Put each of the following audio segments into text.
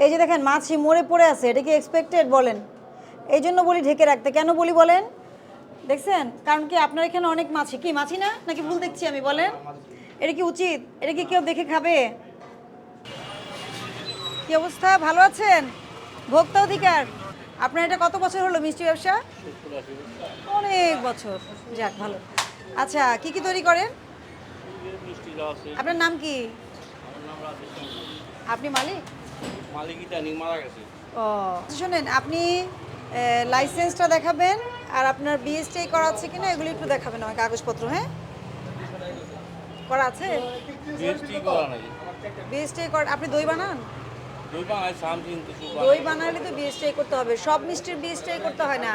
এই যে দেখেন মাছি মরে পড়ে আছে এটা কি এক্সপেক্টেড বলেন? এই জন্য বলি ঢেকে রাখতে। কেন বলি বলেন? দেখছেন? কারণ কি আপনার এখানে অনেক মাছি। কি মাছি না? নাকি ভুল দেখছি আমি বলেন? এটা কি উচিত? এটা কি কেউ দেখে খাবে? কি অবস্থা? ভালো আছেন? ভোক্তা অধিকার। আপনার এটা কত বছর হলো মিষ্টি ব্যবসা? অনেক বছর। যাক ভালো। আচ্ছা কি কি তৈরি করেন? আপনার নাম কি? আপনি মালিক? মালিক ইদানিং মারা গেছে। ও শুনেন আপনি লাইসেন্সটা দেখাবেন আর আপনার বিএসটি করা আছে কিনা এগুলো একটু দেখাবেন আমার কাগজপত্র হ্যাঁ? করা আছে? বিএসটি করা নাকি বিএসটি করা আপনি দই বানান? দুই বানালে তো বিএসটি করতে হবে সব মিষ্টির বিএসটি করতে হয় না।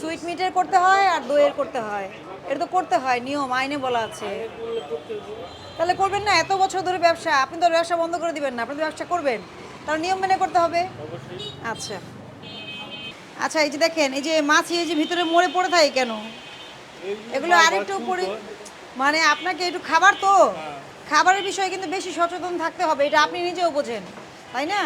সুইট মিটের করতে হয় আর দইয়ের করতে হয়। এটা তো করতে হয় নিয়ম আইনে বলা আছে। তাহলে করবেন না এত বছর ধরে ব্যবসা আপনি তো ব্যবসা বন্ধ করে দিবেন না আপনি তো ব্যবসা করবেন। তার নিয়ম মেনে করতে হবে? আচ্ছা। আচ্ছা এই যে দেখেন এই যে মাছ এই যে ভিতরে মরে পড়ে থাকে কেন? এগুলো আরেকটু পরি মানে আপনাকে একটু খাবার তো। খাবারের বিষয়ে কিন্তু বেশি সচেতন থাকতে হবে এটা আপনি নিজেও বোঝেন তাই না?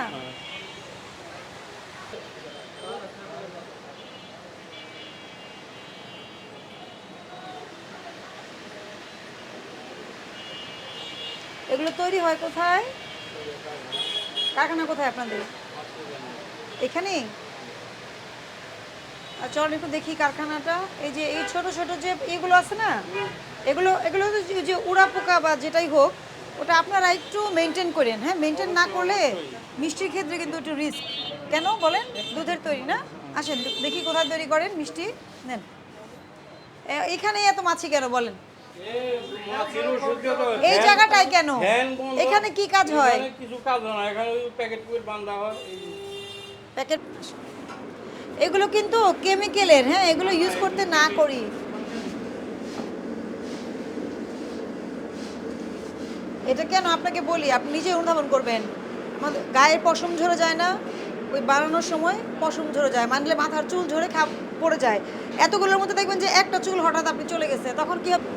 এগুলো তৈরি হয় কোথায়? কারখানা কোথায় আপনাদের? এখানে? চল একটু দেখি কারখানাটা। এই যে, এই ছোট ছোট যে এগুলো আছে না? এগুলো এগুলো যে- উড়া পোকা বা যেটাই হোক, ওটা আপনারা একটু মেনটেন করেন হ্যাঁ? মেনটেন না করলে মিষ্টির ক্ষেত্রে কিন্তু একটু রিস্ক কেন বলেন? দুধের তৈরি, না? আসেন, দেখি কোথায় তৈরি করেন মিষ্টি। নেন। এখানে এত মাছি কেন বলেন? এই জায়গাটায় কেন? এখানে কি কাজ হয়? কিছু কাজ হয় না। এখানে প্যাকেট প্যাকেট বান্ধা হয়। প্যাকেট এগুলো কিন্তু কেমিক্যালের হ্যাঁ? এগুলো ইউজ করতে না করি। এটা কেন? আপনাকে বলি আপনি নিজে অনুধাবন করবেন। আমাদের গায়ের পশম ঝরে যায় না ওই বানানোর সময় পশম ঝরে যায়। মানলে মাথার চুল ঝরে খা পড়ে যায়। এতগুলোর মধ্যে দেখবেন যে একটা চুল হঠাৎ আপনি চলে গেছে। তখন কি হবে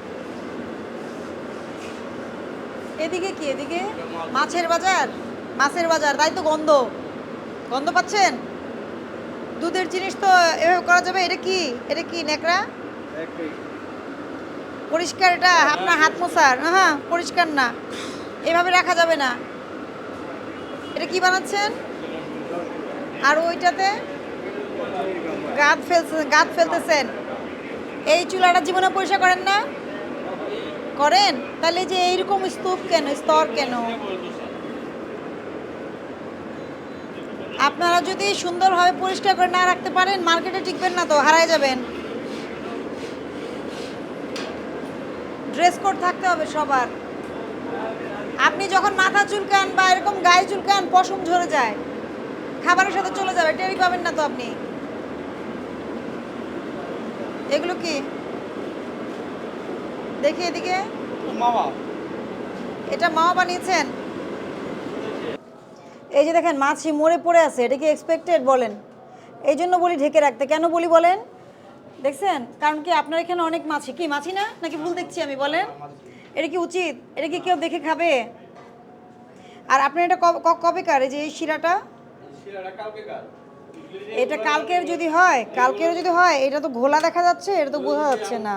এদিকে কি এদিকে? মাছের বাজার? মাছের বাজার তাই তো গন্ধ। গন্ধ পাচ্ছেন? দুধের জিনিস তো এভাবে করা যাবে এটা কি? এটা কি নেকড়া পরিষ্কার এটা আপনার হাত মোছার। হ্যাঁ পরিষ্কার না। এভাবে রাখা যাবে না। এটা কি বানাচ্ছেন? আর ওইটাতে? গাদ ফেলছেন গাদ ফেলতেছেন। এই চুলাটা জীবনে পরিষ্কার করেন না? করেন? তাহলে যে এইরকম স্তূপ কেন? স্তর কেন? আপনারা যদি সুন্দরভাবে পরিষ্কার করে না রাখতে পারেন, মার্কেটে টিকবেন না তো, হারায় যাবেন। ড্রেস কোড থাকতে হবে সবার। আপনি যখন মাথা চুলকান বা এরকম গায়ে চুলকান, পশম ঝরে যায়। খাবারের সাথে চলে যাবে টেরি পাবেন না তো আপনি। এগুলো কি? দেখি এদিকে। মামা। এটা মামা বানিয়েছেন? এই যে দেখেন মাছি মরে পড়ে আছে এটা কি এক্সপেক্টেড বলেন? এই জন্য বলি ঢেকে রাখতে। কেন বলি বলেন? দেখছেন? কারণ কি আপনার এখানে অনেক মাছি। কি মাছি না? নাকি ভুল দেখছি আমি বলেন? এটা কি উচিত? এটা কি কেউ দেখে খাবে? আর আপনার এটা কবে- কবেকার এই যে এই শিরাটা? শিরাটা কালকে কার? এটা কালকের যদি হয়, কালকের যদি হয়, এটা তো ঘোলা দেখা যাচ্ছে, এটা তো বোঝা যাচ্ছে না।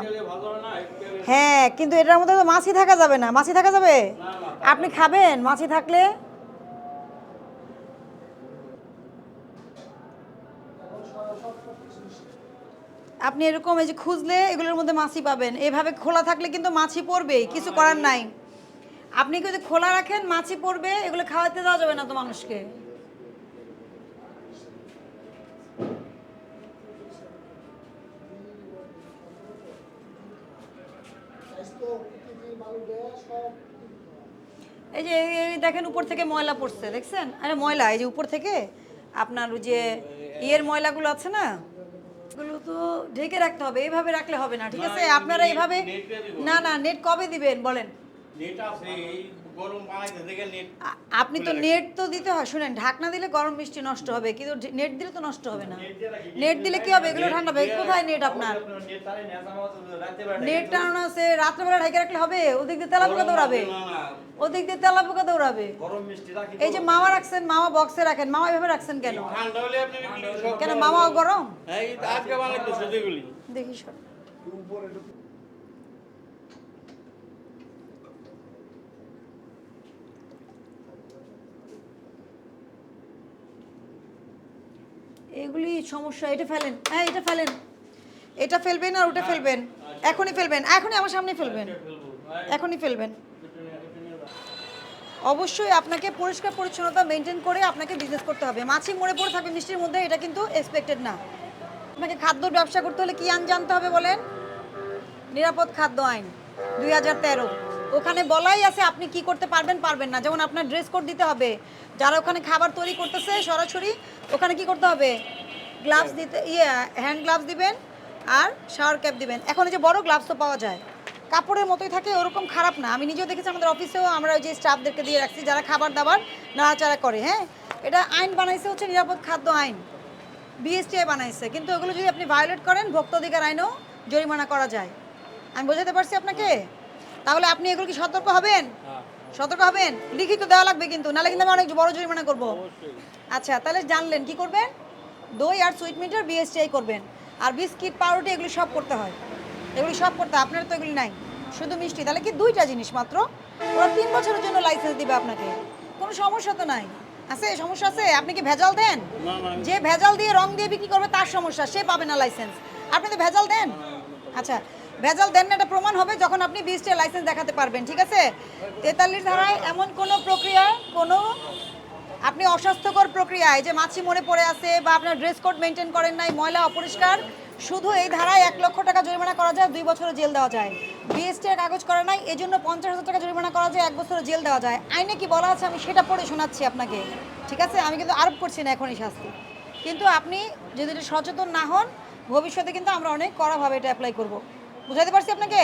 হয়, কিন্তু এটার মধ্যে তো মাছি থাকা যাবে না। মাছি থাকা যাবে? আপনি খাবেন? মাছি থাকলে? আপনি এরকম এই যে খুঁজলে, এগুলোর মধ্যে মাছি পাবেন। এভাবে খোলা থাকলে কিন্তু মাছি পড়বেই, কিছু করার নাই। আপনি যদি খোলা রাখেন, মাছি পড়বে, এগুলো খাওয়াতে দেওয়া যাবে না তো মানুষকে। এই যে এই- দেখেন উপর থেকে ময়লা পড়ছে দেখছেন? আরে ময়লা এই যে উপর থেকে আপনার ওই যে ইয়ের ময়লাগুলো আছে না? এগুলো তো ঢেকে রাখতে হবে এইভাবে রাখলে হবে না ঠিক আছে? আপনারা এইভাবে না না নেট কবে দিবেন বলেন? আপনি তো নেট তো দিতে হয় শুনেন ঢাকনা দিলে গরম মিষ্টি নষ্ট হবে কিন্তু নেট দিলে তো নষ্ট হবে না। নেট দিলে কি হবে? এগুলো ঠান্ডা হবে। কোথায় নেট আপনার? নেট টানানো আছে রাত্রেবেলা ঢেকে রাখলে হবে? ওদিক দিয়ে তেলা পোকা দৌড়াবে? না না ওদিক দিয়ে তেলা পোকা দৌড়াবে? গরম মিষ্টি রাখি এই যে মামা রাখছেন মামা বক্সে রাখেন মামা এভাবে রাখছেন কেন? ঠান্ডা হলে আপনি এগুলি সব কেন মামাও গরম? হ্যাঁ এই তো আজকে বানাইতেছে যেগুলি। দেখি সর এগুলি সমস্যা, এটা ফেলেন হ্যাঁ এটা ফেলেন। এটা ফেলবেন আর ওটা ফেলবেন। এখনই ফেলবেন, এখনই আমার সামনে ফেলবেন। এখনই ফেলবেন। অবশ্যই আপনাকে পরিষ্কার পরিচ্ছন্নতা মেনটেন করে আপনাকে বিজনেস করতে হবে। মাছি মরে পড়ে থাকবে মিষ্টির মধ্যে, এটা কিন্তু এক্সপেক্টেড না। আপনাকে খাদ্যর ব্যবসা করতে হলে কি আইন জানতে হবে বলেন? নিরাপদ খাদ্য আইন, দুই হাজার তেরো। ওখানে বলাই আছে আপনি কি করতে পারবেন পারবেন না। যেমন আপনার ড্রেস কোড দিতে হবে। যারা ওখানে খাবার তৈরি করতেছে সরাসরি ওখানে কি করতে হবে? গ্লাভস দিতে ইয়ে হ্যান্ড গ্লাভস দিবেন আর শাওয়ার ক্যাপ দিবেন। এখন এই যে বড় গ্লাভসও পাওয়া যায়। কাপড়ের মতোই থাকে ওরকম খারাপ না। আমি নিজেও দেখেছি আমাদের অফিসেও আমরা ওই যে স্টাফদেরকে দিয়ে রাখছি যারা খাবার দাবার নাড়াচাড়া করে হ্যাঁ? এটা আইন বানাইছে হচ্ছে নিরাপদ খাদ্য আইন। বিএসটিআই বানাইছে। কিন্তু ওগুলো যদি আপনি ভায়োলেট করেন ভোক্তা অধিকার আইনেও জরিমানা করা যায়। আমি বোঝাতে পারছি আপনাকে? তাহলে আপনি এগুলো কি সতর্ক হবেন? সতর্ক হবেন? লিখিত দেওয়া লাগবে কিন্তু নাহলে কিন্তু আমি অনেক বড় জরিমানা করব। আচ্ছা তাহলে জানলেন কি করবেন? দই আর সুইট মিটার বিএসটিআই করবেন। আর বিস্কিট পাউরুটি এগুলি সব করতে হয়। এগুলি সব করতে হয় আপনার তো এগুলি নাই। শুধু মিষ্টি। তাহলে কি দুইটা জিনিস মাত্র? ওরা তিন বছরের জন্য লাইসেন্স দিবে আপনাকে। কোনো সমস্যা তো নাই। আছে? সমস্যা আছে? আপনি কি ভেজাল দেন? যে ভেজাল দিয়ে রং দিয়ে বিক্রি করবে তার সমস্যা। সে পাবে না লাইসেন্স আপনি তো ভেজাল দেন? আচ্ছা ভেজাল দেন না, এটা প্রমাণ হবে যখন আপনি বিশটা লাইসেন্স দেখাতে পারবেন, ঠিক আছে? তেতাল্লিশ ধারায় এমন কোনো প্রক্রিয়া, কোনো আপনি অস্বাস্থ্যকর প্রক্রিয়ায় যে মাছি মনে পড়ে আছে বা আপনার ড্রেস কোড মেনটেন করেন নাই, ময়লা অপরিষ্কার, শুধু এই ধারায় এক লক্ষ টাকা জরিমানা করা যায়, দুই বছরের জেল দেওয়া যায়। বিএসটি এর কাগজ করা নাই এই জন্য পঞ্চাশ হাজার টাকা জরিমানা করা যায়, এক বছরের জেল দেওয়া যায়। আইনে কি বলা আছে? আমি সেটা পড়ে শোনাচ্ছি আপনাকে, ঠিক আছে? আমি কিন্তু আরোপ করছি না এখনই শাস্তি। কিন্তু আপনি যদি সচেতন না হন, ভবিষ্যতে কিন্তু আমরা অনেক কড়াভাবে এটা অ্যাপ্লাই করব। বুঝাতে পারছি আপনাকে?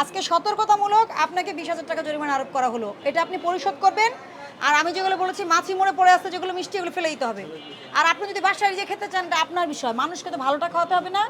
আজকে সতর্কতামূলক আপনাকে বিশ হাজার টাকা জরিমানা আরোপ করা হলো। এটা আপনি পরিশোধ করবেন। আর আমি যেগুলো বলেছি, মাছি মরে পড়ে আসছে যেগুলো মিষ্টি, এগুলো ফেলে দিতে হবে। আর আপনি যদি বাসায় যে খেতে চান আপনার বিষয়। মানুষকে তো ভালোটা খাওয়াতে হবে না।